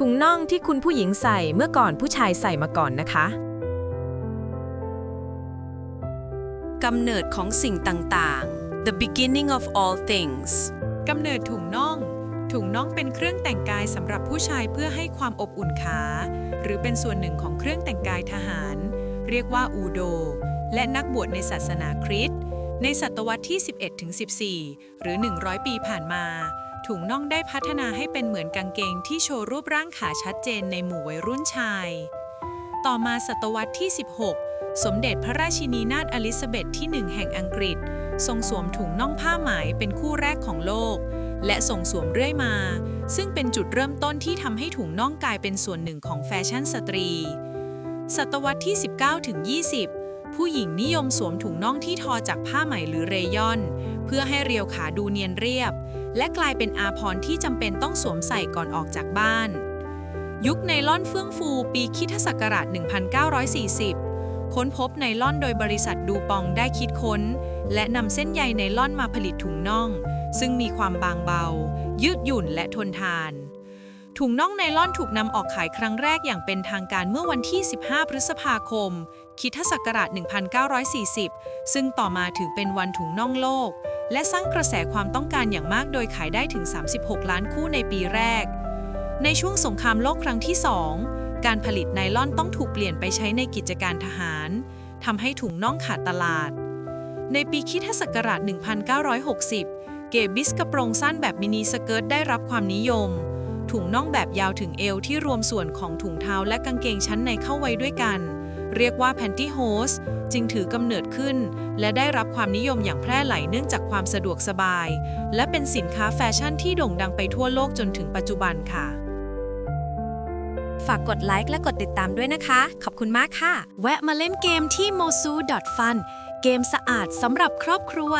ถุงน่องที่คุณผู้หญิงใส่เมื่อก่อนผู้ชายใส่มาก่อนนะคะกำเนิดของสิ่งต่างๆ the beginning of all things กำเนิดถุงน่อง ถุงน่องเป็นเครื่องแต่งกายสำหรับผู้ชายเพื่อให้ความอบอุ่นขา หรือเป็นส่วนหนึ่งของเครื่องแต่งกายทหาร เรียกว่าอูโด และนักบวชในศาสนาคริสต์ในศตวรรษที่ 11ถึง14 หรือ 100 ปีผ่านมา ถุงน่องได้พัฒนาให้เป็นเหมือนกางเกงที่โชว์รูปร่างขาชัดเจนในหมู่วัยรุ่นชาย ต่อมาศตวรรษที่ 16 สมเด็จพระราชินีนาถอลิซาเบธที่หนึ่งแห่งอังกฤษ ทรงสวมถุงน่องผ้าไหมเป็นคู่แรกของโลก และทรงสวมเรื่อยมา ซึ่งเป็นจุดเริ่มต้นที่ทำให้ถุงน่องกลายเป็นส่วนหนึ่งของแฟชั่นสตรี ศตวรรษที่ 19ถึง20ผู้หญิงนิยมสวมถุงน่องที่ทอจากผ้าไหมหรือเรยอน เพื่อให้เรียวขาดูเนียนเรียบ และกลายเป็นอาภรที่จำเป็นต้องสวมใส่ก่อนออกจากบ้าน ยุคไนล่อนเฟื่องฟูปีคริทศักราช 1940 ค้นพบไนล่อนโดยบริษัทดูปองได้คิดค้น และนำเส้นใยไนล่อนมาผลิตถุงน่อง ซึ่งมีความบางเบา ยืดหยุ่นและทนทาน ถุงน่องไนล่อนถูกนำออกขายครั้งแรกอย่างเป็นทางการเมื่อวันที่ 15 พฤษภาคมคริดศักราช 1940 ซึ่งต่อมาถือเป็นวันถุงน่องโลก และสร้างกระแสความต้องการอย่างมากโดยขายได้ถึง 36 ล้านคู่ในปีแรก ในช่วงสงครามโลกครั้งที่ 2 การผลิตไนล่อนต้องถูกเปลี่ยนไปใช้ในกิจการทหารทำให้ถุงน่องขาดตลาด ในปีคริดศักราช 1960 เกบิสกระโปรงสั้นแบบมินิสเกิร์ตได้รับความนิยม ถุงน่องแบบยาวถึงเอวที่รวมส่วนของถุงเท้าและกางเกงชั้นในเข้าไว้ด้วยกัน เรียกว่าแพนตี้โฮสจึงถือกำเนิดขึ้น และได้รับความนิยมอย่างแพร่หลายเนื่องจากความสะดวกสบาย และเป็นสินค้าแฟชั่นที่โด่งดังไปทั่วโลกจนถึงปัจจุบันค่ะ ฝากกดไลค์และกดติดตามด้วยนะคะ ขอบคุณมากค่ะ แวะมาเล่นเกมที่ mosu.fun เกมสะอาดสำหรับครอบครัว